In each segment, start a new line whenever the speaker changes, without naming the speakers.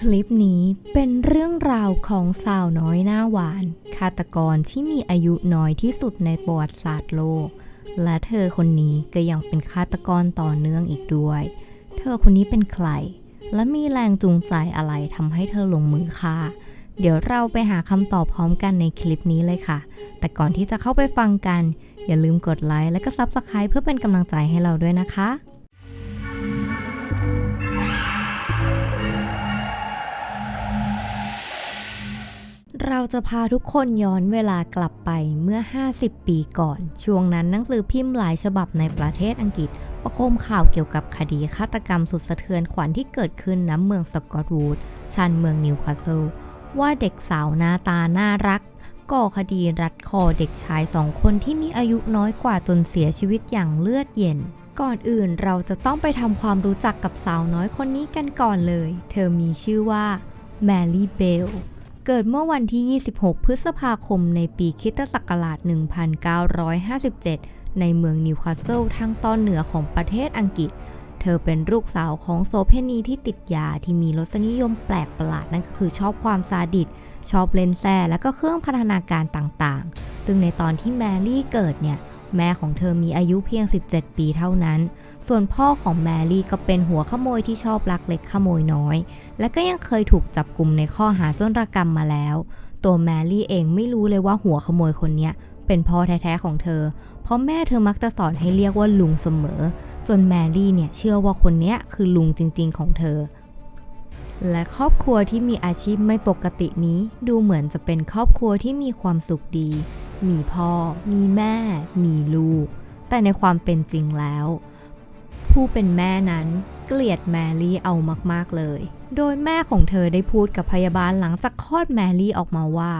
คลิปนี้เป็นเรื่องราวของสาวน้อยหน้าหวาน ฆาตกรที่มีอายุน้อยที่สุดในประวัติศาสตร์โลก และเธอคนนี้ก็ยังเป็นฆาตกรต่อเนื่องอีกด้วย เธอคนนี้เป็นใคร และมีแรงจูงใจอะไรทำให้เธอลงมือฆ่า เดี๋ยวเราไปหาคำตอบพร้อมกันในคลิปนี้เลยค่ะ แต่ก่อนที่จะเข้าไปฟังกัน อย่าลืมกดไลค์และก็ซับสไคร b e เพื่อเป็นกำลังใจให้เราด้วยนะคะ เราจะพาทุกคนย้อนเวลากลับไปเมื่อ 50 ปีก่อน ช่วงนั้นหนังสือพิมพ์หลายฉบับในประเทศอังกฤษ ประโคมข่าวเกี่ยวกับคดีฆาตกรรมสุดสะเทือนขวัญที่เกิดขึ้นณเมืองสกอตวูดชานเมืองนิวคาสเซิลว่าเด็กสาวหน้าตาน่ารัก ก่อคดีรัดคอเด็กชายสองคนที่มีอายุน้อยกว่าจนเสียชีวิตอย่างเลือดเย็น ก่อนอื่นเราจะต้องไปทำความรู้จักกับสาวน้อยคนนี้กันก่อนเลย เธอมีชื่อว่าแมรี่เบล เกิดเมื่อวันที่ 26 พฤษภาคมในปีคิตศักราช 1957 ในเมืองนิวคาสเซิลทางตอนเหนือของประเทศอังกฤษ เธอเป็นลูกสาวของโซเพนีที่ติดยาที่มีรสนิยมแปลกประหลาดนั่นก็คือชอบความซาดิส ชอบเล่นแซ่และก็เครื่องพัฒนาการต่างๆ ซึ่งในตอนที่แมรี่เกิดเนี่ย แม่ของเธอมีอายุเพียง 17 ปีเท่านั้น ส่วนพ่อของแมรี่ก็เป็นหัวขโมยที่ชอบลักเล็กขโมยน้อย และก็ยังเคยถูกจับกลุ่มในข้อหาจนรกรรมมาแล้ว ตัวแมรี่เองไม่รู้เลยว่าหัวขโมยคนนี้เป็นพ่อแท้ๆของเธอ เพราะแม่เธอมักจะสอนให้เรียกว่าลุงเสมอ จนแมรี่เนี่ยเชื่อว่าคนนี้คือลุงจริงๆของเธอและครอบครัวที่มีอาชีพไม่ปกตินี้ ดูเหมือนจะเป็นครอบครัวที่มีความสุขดี มีพ่อ มีแม่ มีลูก แต่ในความเป็นจริงแล้ว ผู้เป็นแม่นั้นเกลียดแมรี่เอามากๆเลย โดยแม่ของเธอได้พูดกับพยาบาลหลังจากคลอดแมรี่ออกมาว่า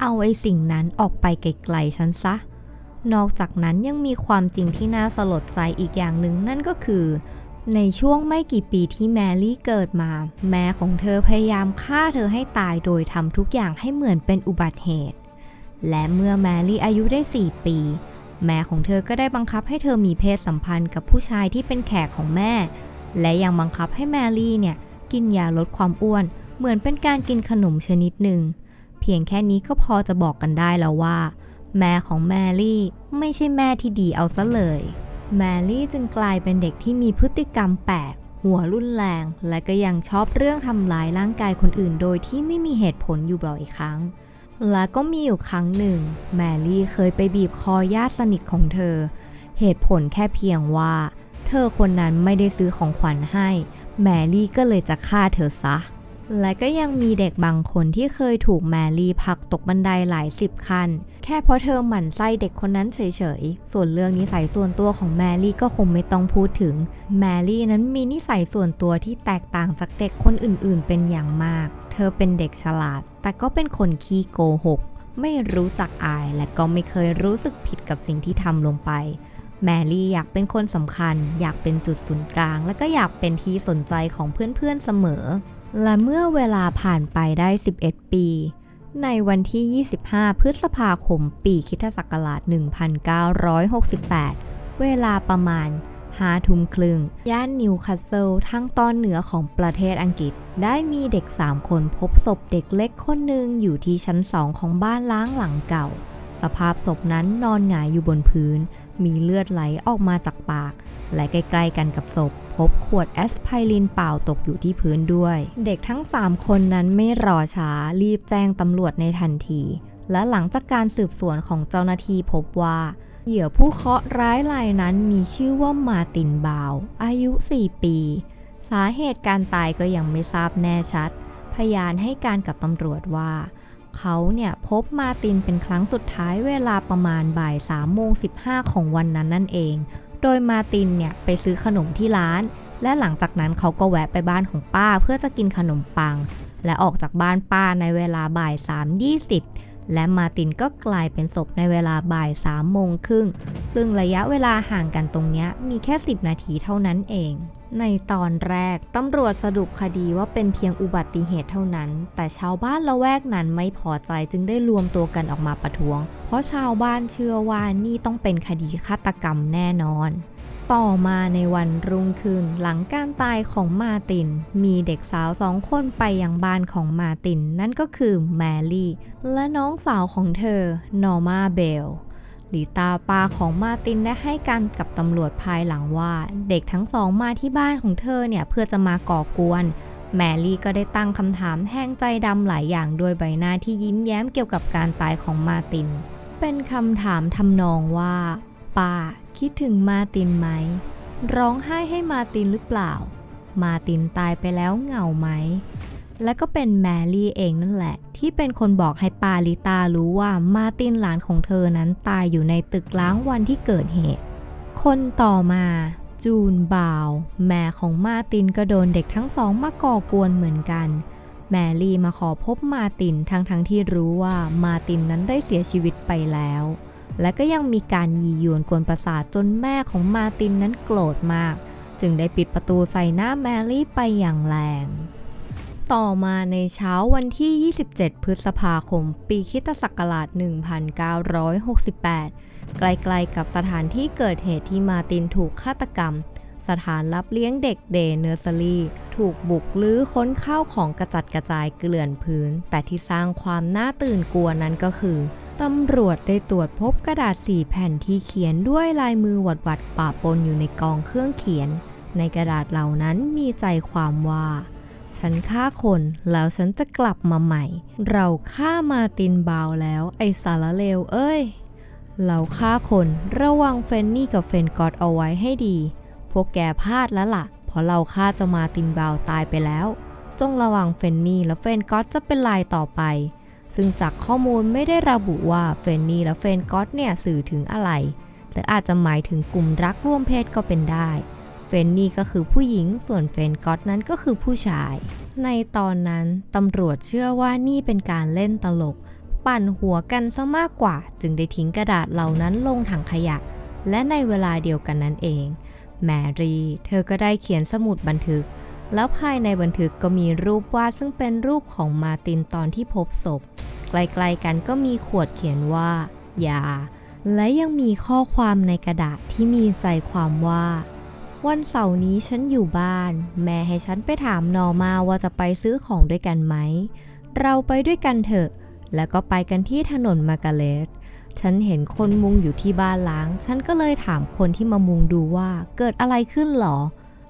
เอาไอ้สิ่งนั้นออกไปไกลๆฉันซะ นอกจากนั้นยังมีความจริงที่น่าสลดใจอีกอย่างหนึ่งนั่นก็คือ ในช่วงไม่กี่ปีที่แมรี่เกิดมา แม่ของเธอพยายามฆ่าเธอให้ตายโดยทำทุกอย่างให้เหมือนเป็นอุบัติเหตุ และเมื่อแมรี่อายุได้ 4 ปี แม่ของเธอก็ได้บังคับให้เธอมีเพศสัมพันธ์กับผู้ชายที่เป็นแขกของแม่ และยังบังคับให้แมรี่เนี่ยกินยาลดความอ้วน เหมือนเป็นการกินขนมชนิดหนึ่ง เพียงแค่นี้ก็พอจะบอกกันได้แล้วว่า แม่ของแมรี่ไม่ใช่แม่ที่ดีเอาซะเลย แมรี่จึงกลายเป็นเด็กที่มีพฤติกรรมแปลกหัวรุนแรง และก็ยังชอบเรื่องทำร้ายร่างกายคนอื่น โดยที่ไม่มีเหตุผลอยู่บ่อยครั้ง และก็มีอยู่ครั้งหนึ่ง แมรี่เคยไปบีบคอญาติสนิทของเธอ เหตุผลแค่เพียงว่า เธอคนนั้นไม่ได้ซื้อของขวัญให้ แมรี่ก็เลยจะฆ่าเธอซะ และก็ยังมีเด็กบางคนที่เคยถูกแมรี่ผลักตกบันไดหลายสิบขั้น แค่เพราะเธอหมั่นไส้เด็กคนนั้นเฉยๆ ส่วนเรื่องนิสัยส่วนตัวของแมรี่ก็คงไม่ต้องพูดถึง แมรี่นั้นมีนิสัยส่วนตัวที่แตกต่างจากเด็กคนอื่นๆ เป็นอย่างมาก เธอเป็นเด็กฉลาด แต่ก็เป็นคนขี้โกหก ไม่รู้จักอาย และก็ไม่เคยรู้สึกผิดกับสิ่งที่ทำลงไปแมรี่อยากเป็นคนสำคัญ อยากเป็นจุดศูนย์กลาง และก็อยากเป็นที่สนใจของเพื่อนๆเสมอ และเมื่อเวลาผ่านไปได้ 11 ปี ในวันที่ 25 พฤษภาคม ปีคริสตศักราช 1968 เวลาประมาณ5ทุ่มครึ่ง ย่านนิวคาสเซิลทางตอนเหนือของประเทศอังกฤษ ได้มีเด็ก 3 คนพบศพเด็กเล็กคนหนึ่งอยู่ที่ชั้น2ของบ้านล้างหลังเก่า สภาพศพนั้นนอนหงายอยู่บนพื้น มีเลือดไหลออกมาจากปาก และใกล้ๆกันกับศพ พบขวดแอสไพรินเปล่าตกอยู่ที่พื้นด้วย เด็กทั้ง 3 คนนั้นไม่รอช้ารีบแจ้งตำรวจในทันที และหลังจากการสืบสวนของเจ้าหน้าที่พบว่าเหยื่อผู้เคราะห์ร้ายรายนั้นมีชื่อว่ามาตินบาว อายุ 4 ปี สาเหตุการตายก็ยังไม่ทราบแน่ชัด พยานให้การกับตำรวจว่า เขาเนี่ยพบมาตินเป็นครั้งสุดท้ายเวลาประมาณบ่าย3โมง15 ของวันนั้นนั่นเอง โดยมาตินเนี่ยไปซื้อขนมที่ร้าน และหลังจากนั้นเขาก็แวะไปบ้านของป้าเพื่อจะกินขนมปัง และออกจากบ้านป้าในเวลาบ่าย3.20 และมาตินก็กลายเป็นศพในเวลาบ่าย3โมงครึ่ง ซึ่งระยะเวลาห่างกันตรงนี้มีแค่ 10 นาทีเท่านั้นเอง ในตอนแรกตำรวจสรุปคดีว่าเป็นเพียงอุบัติเหตุเท่านั้น แต่ชาวบ้านละแวกนั้นไม่พอใจจึงได้รวมตัวกันออกมาประท้วง เพราะชาวบ้านเชื่อว่านี่ต้องเป็นคดีฆาตกรรมแน่นอน ต่อมาในวันรุ่งขึ้น หลังการตายของมาติน มีเด็กสาวสองคนไปยังบ้านของมาติน นั่นก็คือแมรี่ และน้องสาวของเธอนอร์มาเบลลิตาปาของมาตินได้ให้การกับตำรวจภายหลังว่า เด็กทั้งสองมาที่บ้านของเธอเนี่ยเพื่อจะมาก่อกวน แมรี่ก็ได้ตั้งคำถามแทงใจดำหลายอย่างโดยใบหน้าที่ยิ้มแย้มเกี่ยวกับการตายของมาติน เป็นคำถามทำนองว่าป้า คิดถึงมาตินไหม ร้องไห้ให้มาตินหรือเปล่า มาตินตายไปแล้วเหงาไหม และก็เป็นแมรี่เองนั่นแหละ ที่เป็นคนบอกให้ปาลิตารู้ว่ามาตินหลานของเธอนั้นตายอยู่ในตึกล้างวันที่เกิดเหตุ คนต่อมาจูนบาว แม่ของมาตินก็โดนเด็กทั้งสองมาก่อกวนเหมือนกัน แมรี่มาขอพบมาตินทั้งทั้งที่รู้ว่ามาตินนั้นได้เสียชีวิตไปแล้ว และก็ยังมีการยียวนกวนประสาทจนแม่ของมาตินนั้นโกรธมาก จึงได้ปิดประตูใส่หน้าแมรี่ไปอย่างแรง ต่อมาในเช้าวันที่ 27 พฤษภาคม ปีคิตศักราช 1968 ใกล้ๆกับสถานที่เกิดเหตุที่มาตินถูกฆาตกรรม สถานรับเลี้ยงเด็กเดเนอร์เซอรี่ถูกบุกลื้อค้นข้าวของกระจัดกระจายเกลื่อนพื้น แต่ที่สร้างความน่าตื่นกลัวนั้นก็คือ ตำรวจได้ตรวจพบกระดาษสี่แผ่นที่เขียนด้วยลายมือหวัดๆป่าปนอยู่ในกองเครื่องเขียน ในกระดาษเหล่านั้นมีใจความว่า ฉันฆ่าคนแล้วฉันจะกลับมาใหม่ เราฆ่ามาตินบาวแล้วไอสารเลวเอ้ย เราฆ่าคนระวังเฟนนี่กับเฟนกอดเอาไว้ให้ดี พวกแกพลาดแล้วล่ะ เพราะเราฆ่าจะมาตินบาวตายไปแล้ว จงระวังเฟนนี่และเฟนกอตจะเป็นลายต่อไป ซึ่งจากข้อมูลไม่ได้ระบุว่าเฟนนี่และเฟนกอตเนี่ยสื่อถึงอะไร หรืออาจจะหมายถึงกลุ่มรักร่วมเพศก็เป็นได้ เฟนนี่ก็คือผู้หญิง ส่วนเฟนกอตนั้นก็คือผู้ชาย ในตอนนั้นตำรวจเชื่อว่านี่เป็นการเล่นตลก ปั่นหัวกันซะมากกว่า จึงได้ทิ้งกระดาษเหล่านั้นลงถังขยะ และในเวลาเดียวกันนั้นเอง แมรี่ เธอก็ได้เขียนสมุดบันทึก แล้วภายในบันทึกก็มีรูปวาดซึ่งเป็นรูปของมาตินตอนที่พบศพไกลๆกันก็มีขวดเขียนว่า ยา และยังมีข้อความในกระดาษที่มีใจความว่า วันเสาร์นี้ฉันอยู่บ้าน แม่ให้ฉันไปถามนอมาว่าจะไปซื้อของด้วยกันไหม เราไปด้วยกันเถอะ แล้วก็ไปกันที่ถนนมาการเลตฉันเห็นคนมุงอยู่ที่บ้านล้าง ฉันก็เลยถามคนที่มามุงดูว่าเกิดอะไรขึ้นหรอ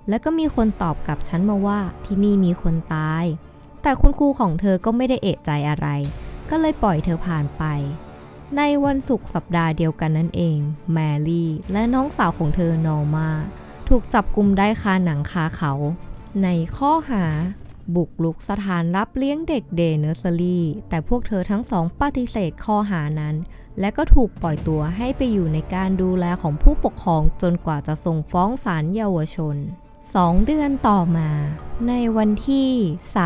แล้วก็มีคนตอบกลับฉันมาว่าที่นี่มีคนตาย แต่คุณครูของเธอก็ไม่ได้เอะใจอะไร ก็เลยปล่อยเธอผ่านไป ในวันศุกร์สัปดาห์เดียวกันนั่นเอง แมรี่และน้องสาวของเธอนอมา ถูกจับกลุมได้คาหนังคาเขา ในข้อหา บุกลุกสถานรับเลี้ยงเด็กเดเนอร์เซอรี่ แต่พวกเธอทั้งสองปฏิเสธข้อหานั้น และก็ถูกปล่อยตัวให้ไปอยู่ในการดูแลของผู้ปกครองจนกว่าจะส่งฟ้องศาลเยาวชน สองเดือนต่อมาในวันที่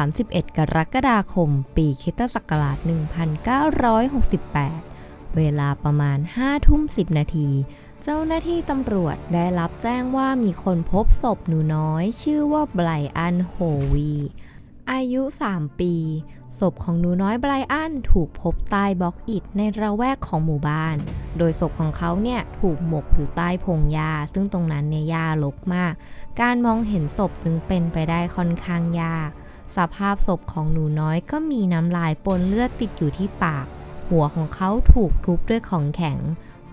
31 กรกฎาคม ปีคิตศักราช 1968 เวลาประมาณ 5 ทุ่ม 10 นาที เจ้าหน้าที่ตำรวจได้รับแจ้งว่ามีคนพบศพหนูน้อย ชื่อว่าไบรอันโฮวี อายุ 3 ปี ศพของหนูน้อยไบรอันถูกพบใต้บล็อกอิฐในระแวกของหมู่บ้าน โดยศพของเขาเนี่ยถูกหมกอยู่ใต้พงหญ้าซึ่งตรงนั้นเนี่ยหญ้ารกมาก การมองเห็นศพจึงเป็นไปได้ค่อนข้างยาก สภาพศพของหนูน้อยก็มีน้ำลายปนเลือดติดอยู่ที่ปาก หัวของเขาถูกทุบด้วยของแข็ง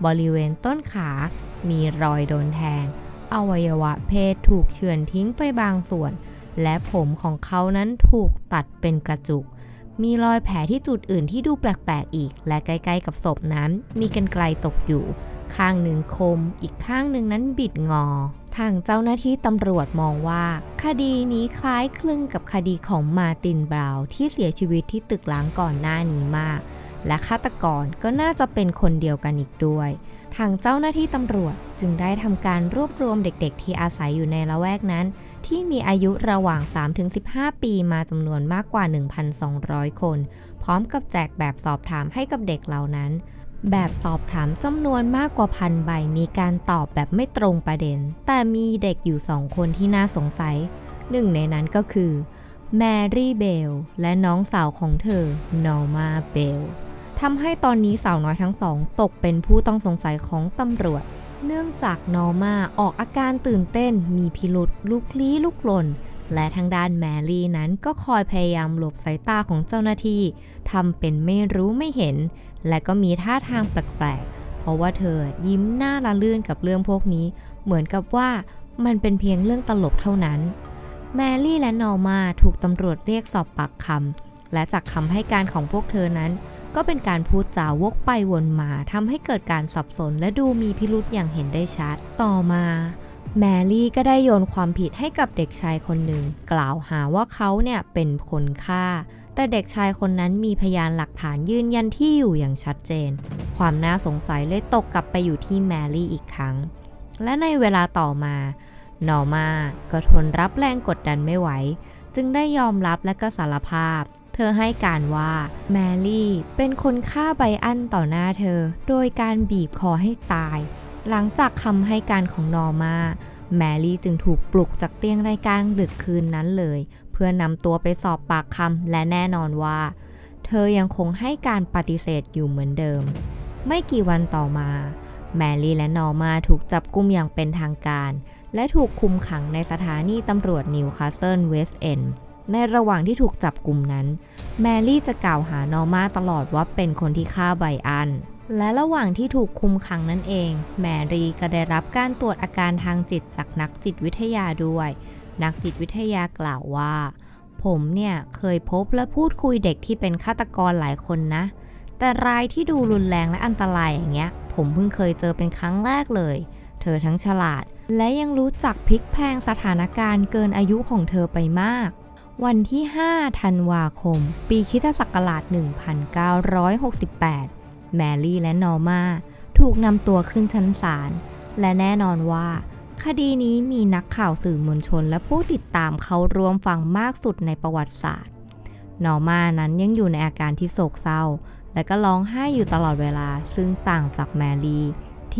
บริเวณต้นขา มีรอยโดนแทง อวัยวะเพศถูกเฉือนทิ้งไปบางส่วนและผมของเขานั้นถูกตัดเป็นกระจุก มีรอยแผลที่จุดอื่นที่ดูแปลกๆอีก และใกล้ๆกับศพนั้น มีกันไกลตกอยู่ ข้างหนึ่งคม อีกข้างหนึ่งนั้นบิดงอ ทางเจ้าหน้าที่ตำรวจมองว่า คดีนี้คล้ายคลึงกับคดีของมาตินบราวที่เสียชีวิตที่ตึกล้างก่อนหน้านี้มาก และฆาตกรก็น่าจะเป็นคนเดียวกันอีกด้วยทางเจ้าหน้าที่ตำรวจจึงได้ทำการรวบรวมเด็กๆ ที่อาศัยอยู่ในละแวกนั้น ที่มีอายุระหว่าง 3-15 ปีมาจำนวนมากกว่า 1,200 คน พร้อมกับแจกแบบสอบถามให้กับเด็กเหล่านั้น แบบสอบถามจำนวนมากกว่าพันใบมีการตอบแบบไม่ตรงประเด็น แต่มีเด็กอยู่สองคนที่น่าสงสัย หนึ่งในนั้นก็คือแมรี่เบลและน้องสาวของเธอนอร์มาเบลทำให้ตอนนี้สาวน้อยทั้งสอง ตกเป็นผู้ต้องสงสัยของตำรวจ เนื่องจากนอร์มาออกอาการตื่นเต้น มีพิรุษลุกลี้ลุกลน และทางด้านแมรี่นั้นก็คอยพยายามหลบสายตาของเจ้าหน้าที่ทำเป็นไม่รู้ไม่เห็น และก็มีท่าทางแปลกๆ เพราะว่าเธอยิ้มหน้าละลื่นกับเรื่องพวกนี้ เหมือนกับว่ามันเป็นเพียงเรื่องตลกเท่านั้น แมรี่และนอร์มาถูกตำรวจเรียกสอบปากคำและจากคำให้การของพวกเธอนั้น ก็เป็นการพูดจาวกไปวนมาทำให้เกิดการสับสนและดูมีพิรุษอย่างเห็นได้ชัด ต่อมาแมรี่ก็ได้โยนความผิดให้กับเด็กชายคนหนึ่ง กล่าวหาว่าเขาเนี่ยเป็นคนฆ่า แต่เด็กชายคนนั้นมีพยานหลักฐานยืนยันที่อยู่อย่างชัดเจน ความน่าสงสัยเลยตกกลับไปอยู่ที่แมรี่อีกครั้ง และในเวลาต่อมานอร์มาก็ทนรับแรงกดดันไม่ไหว จึงได้ยอมรับและก็สารภาพ เธอให้การว่าแมรี่เป็นคนฆ่าไบอันต่อหน้าเธอ โดยการบีบคอให้ตาย หลังจากคำให้การของนอร์มาแมรี่จึงถูกปลุกจากเตียงรายกลางดึกคืนนั้นเลย เพื่อนำตัวไปสอบปากคำและแน่นอนว่า เธอยังคงให้การปฏิเสธอยู่เหมือนเดิม ไม่กี่วันต่อมา แมรี่และนอร์มาถูกจับกุมอย่างเป็นทางการ และถูกคุมขังในสถานีตำรวจนิวคาสเซิลเวสต์เอนด์ ในระหว่างที่ถูกจับกลุ่มนั้น แมรี่จะกล่าวหานอร์มาตลอดว่าเป็นคนที่ฆ่าไบอัน และระหว่างที่ถูกคุมขังนั่นเอง แมรี่ก็ได้รับการตรวจอาการทางจิตจากนักจิตวิทยาด้วย นักจิตวิทยากล่าวว่า ผมเนี่ยเคยพบและพูดคุยเด็กที่เป็นฆาตกรหลายคนนะ แต่รายที่ดูรุนแรงและอันตรายอย่างเงี้ย ผมเพิ่งเคยเจอเป็นครั้งแรกเลย เธอทั้งฉลาด และยังรู้จักพลิกแพลงสถานการณ์เกินอายุของเธอไปมาก วันที่ 5 ธันวาคม ปีคริสตศักราช 1968 แมรี่และนอร์มาถูกนำตัวขึ้นชั้นศาล และแน่นอนว่า คดีนี้มีนักข่าวสื่อมวลชนและผู้ติดตามเขารวมฟังมากสุดในประวัติศาสตร์ นอร์มานั้นยังอยู่ในอาการที่โศกเศร้า และก็ร้องไห้อยู่ตลอดเวลา ซึ่งต่างจากแมรี่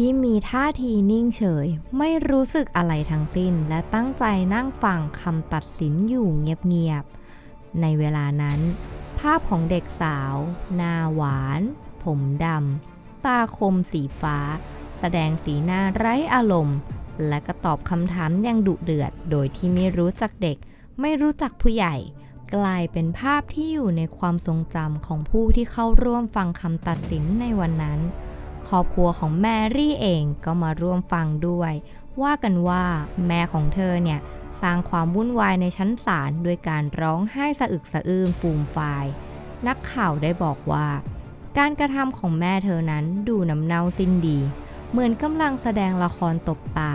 ที่มีท่าทีนิ่งเฉย ไม่รู้สึกอะไรทั้งสิ้น และตั้งใจนั่งฟังคำตัดสินอยู่เงียบๆ ในเวลานั้น ภาพของเด็กสาว หน้าหวาน ผมดำ ตาคมสีฟ้า แสดงสีหน้าไร้อารมณ์ และก็ตอบคำถามอย่างดุเดือด โดยที่ไม่รู้จักเด็ก ไม่รู้จักผู้ใหญ่ กลายเป็นภาพที่อยู่ในความทรงจำของผู้ที่เข้าร่วมฟังคำตัดสินในวันนั้น ครอบครัวของแมรี่เองก็มาร่วมฟังด้วย ว่ากันว่าแม่ของเธอเนี่ยสร้างความวุ่นวายในชั้นศาลด้วยการร้องไห้สะอึกสะอื้นฟูมฟายนักข่าวได้บอกว่า การกระทำของแม่เธอนั้นดูน้ำเน่าสิ้นดี เหมือนกำลังแสดงละครตบตา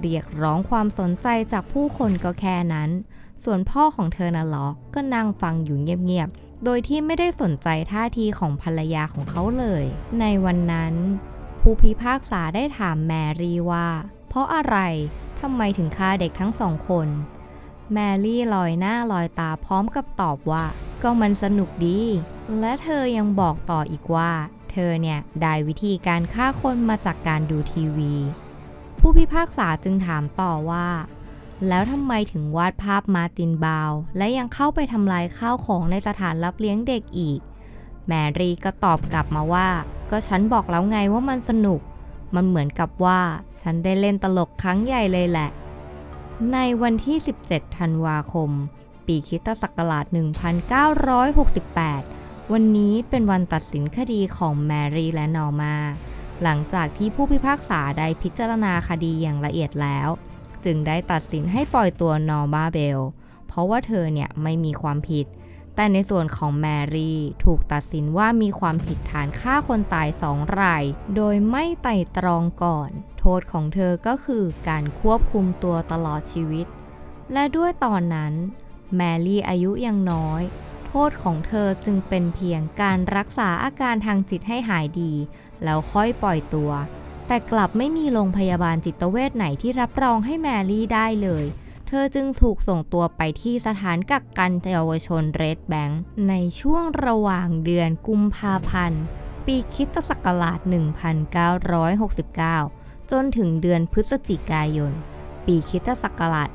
เรียกร้องความสนใจจากผู้คนก็แค่นั้น ส่วนพ่อของเธอน่ะหรอก็นั่งฟังอยู่เงียบๆ โดยที่ไม่ได้สนใจท่าทีของภรรยาของเขาเลย ในวันนั้น ผู้พิพากษาได้ถามแมรี่ว่า เพราะอะไรทำไมถึงฆ่าเด็กทั้งสองคน แมรี่ลอยหน้าลอยตาพร้อมกับตอบว่า ก็มันสนุกดี และเธอยังบอกต่ออีกว่า เธอเนี่ยได้วิธีการฆ่าคนมาจากการดูทีวี ผู้พิพากษาจึงถามต่อว่า แล้วทำไมถึงวาดภาพมาตินบาว และยังเข้าไปทำลายข้าวของในสถานรับเลี้ยงเด็กอีก แมรี่ก็ตอบกลับมาว่า ก็ฉันบอกแล้วไงว่ามันสนุก มันเหมือนกับว่า ฉันได้เล่นตลกครั้งใหญ่เลยแหละ ในวันที่ 17 ธันวาคม ปีคิตศักราช 1968 วันนี้เป็นวันตัดสินคดีของแมรี่และนอร์มา หลังจากที่ผู้พิพากษาได้พิจารณาคดีอย่างละเอียดแล้ว จึงได้ตัดสินให้ปล่อยตัวนอร์มาเบล เพราะว่าเธอเนี่ยไม่มีความผิด แต่ในส่วนของแมรี่ถูกตัดสินว่ามีความผิดฐานฆ่าคนตายสองราย โดยไม่ไต่ตรองก่อน โทษของเธอก็คือการควบคุมตัวตลอดชีวิต และด้วยตอนนั้นแมรี่อายุยังน้อย โทษของเธอจึงเป็นเพียงการรักษาอาการทางจิตให้หายดี แล้วค่อยปล่อยตัว แต่กลับไม่มีโรงพยาบาลจิตเวชไหนที่รับรองให้แมรี่ได้เลย เธอจึงถูกส่งตัวไปที่สถานกักกันเยาวชนเรดแบงค์ในช่วงระหว่างเดือนกุมภาพันธ์ ปีคิสตศักราช 1969 จนถึงเดือนพฤศจิกายน ปีคิสตศักราช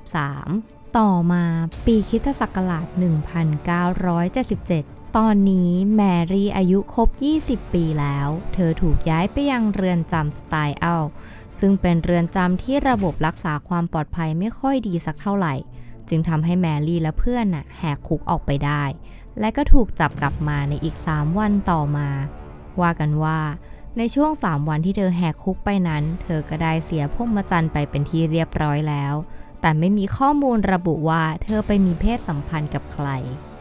1973 ต่อมาปีคิสตศักราช 1977 ตอนนี้แมรี่อายุครบ 20 ปีแล้ว เธอถูกย้ายไปยังเรือนจำสไตล์เอาซึ่งเป็นเรือนจำที่ระบบรักษาความปลอดภัยไม่ค่อยดีสักเท่าไหร่ จึงทำให้แมรี่และเพื่อนน่ะแหกคุกออกไปได้ และก็ถูกจับกลับมาในอีก 3 วันต่อมา ว่ากันว่า ในช่วง 3 วันที่เธอแหกคุกไปนั้น เธอก็ได้เสียพรหมจรรย์ไปเป็นที่เรียบร้อยแล้ว แต่ไม่มีข้อมูลระบุว่าเธอไปมีเพศสัมพันธ์กับใคร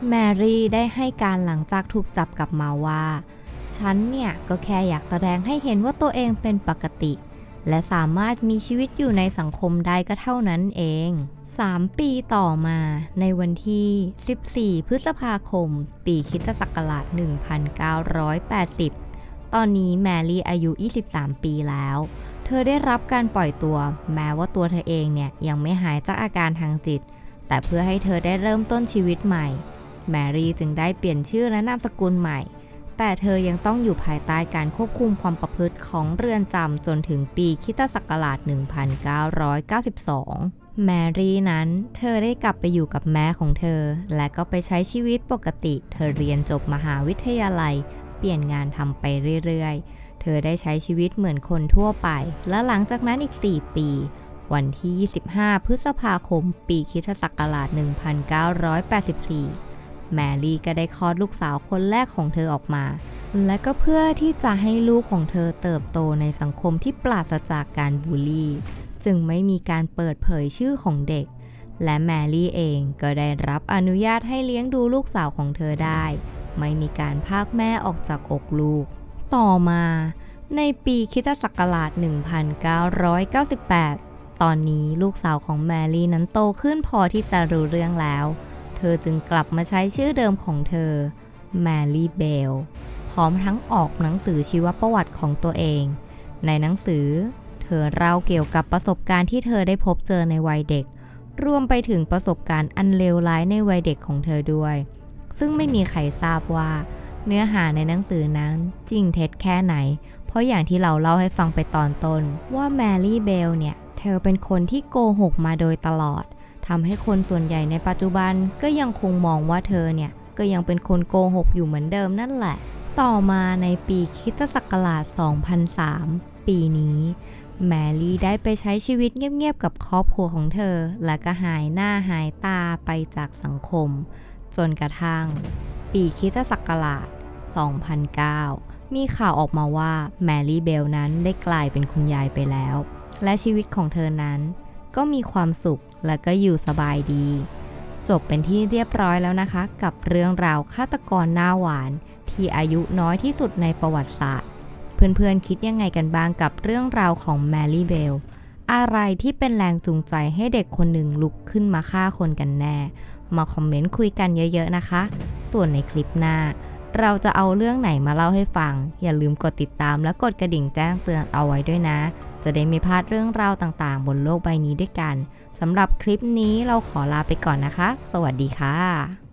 แมรี่ได้ให้การหลังจากถูกจับกลับมาว่า ฉันเนี่ยก็แค่อยากแสดงให้เห็นว่าตัวเองเป็นปกติ และสามารถมีชีวิตอยู่ในสังคมได้ก็เท่านั้นเอง 3 ปีต่อมาในวันที่ 14 พฤษภาคม ปีคริสตศักราช 1980ตอนนี้แมรี่อายุ 23 ปีแล้ว เธอได้รับการปล่อยตัว แม้ว่าตัวเธอเองเนี่ยยังไม่หายจากอาการทางจิต แต่เพื่อให้เธอได้เริ่มต้นชีวิตใหม่ แมรี่จึงได้เปลี่ยนชื่อและนามสกุลใหม่ แต่เธอยังต้องอยู่ภายใต้การควบคุมความประพฤติของเรือนจำจนถึงปีคิตศักราช 1992 แมรี่นั้นเธอได้กลับไปอยู่กับแม่ของเธอ และก็ไปใช้ชีวิตปกติ เธอเรียนจบมหาวิทยาลัย เปลี่ยนงานทำไปเรื่อยๆ เธอได้ใช้ชีวิตเหมือนคนทั่วไป และหลังจากนั้นอีก 4 ปีวันที่ 25 พฤษภาคม ปีคิศักราช 1984 แมรี่ก็ได้คลอดลูกสาวคนแรกของเธอออกมา และก็เพื่อที่จะให้ลูกของเธอเติบโตในสังคมที่ปราศจากการบูลลี่ จึงไม่มีการเปิดเผยชื่อของเด็ก และแมรี่เองก็ได้รับอนุญาตให้เลี้ยงดูลูกสาวของเธอได้ ไม่มีการพากแม่ออกจากอกลูก ต่อมา ในปีคริสตศักราช 1998 ตอนนี้ลูกสาวของแมรี่นั้นโตขึ้นพอที่จะรู้เรื่องแล้ว เธอจึงกลับมาใช้ชื่อเดิมของเธอแมรี่เบลพร้อมทั้งออกหนังสือชีวประวัติของตัวเอง ในหนังสือ เธอเล่าเกี่ยวกับประสบการณ์ที่เธอได้พบเจอในวัยเด็ก รวมไปถึงประสบการณ์อันเลวร้ายในวัยเด็กของเธอด้วย ซึ่งไม่มีใครทราบว่า เนื้อหาในหนังสือนั้นจริงเท็จแค่ไหน เพราะอย่างที่เราเล่าให้ฟังไปตอนต้น ว่าแมรี่เบลเนี่ย เธอเป็นคนที่โกหกมาโดยตลอด ทำให้คนส่วนใหญ่ในปัจจุบันก็ยังคงมองว่าเธอเนี่ย ก็ยังเป็นคนโกหกอยู่เหมือนเดิมนั่นแหละ ต่อมาในปีคิตศักราช 2003 ปีนี้ แมรี่ได้ไปใช้ชีวิตเงียบๆกับครอบครัวของเธอ และก็หายหน้าหายตาไปจากสังคม จนกระทั่ง ปีคิตศักราช 2009 มีข่าวออกมาว่าแมรี่เบลนั้นได้กลายเป็นคุณยายไปแล้ว และชีวิตของเธอนั้นก็มีความสุข และก็อยู่สบายดี จบเป็นที่เรียบร้อยแล้วนะคะ กับเรื่องราวฆาตกรหน้าหวาน ที่อายุน้อยที่สุดในประวัติศาสตร์ เพื่อนๆคิดยังไงกันบ้างกับเรื่องราวของแมรี่เบลอะไรที่เป็นแรงจูงใจให้เด็กคนหนึ่งลุกขึ้นมาฆ่าคนกันแน่ มาคอมเมนต์คุยกันเยอะๆนะคะ ส่วนในคลิปหน้า เราจะเอาเรื่องไหนมาเล่าให้ฟัง อย่าลืมกดติดตามและกดกระดิ่งแจ้งเตือนเอาไว้ด้วยนะ จะได้ไม่พลาดเรื่องราวต่างๆ บนโลกใบนี้ด้วยกันสำหรับคลิปนี้เราขอลาไปก่อนนะคะ สวัสดีค่ะ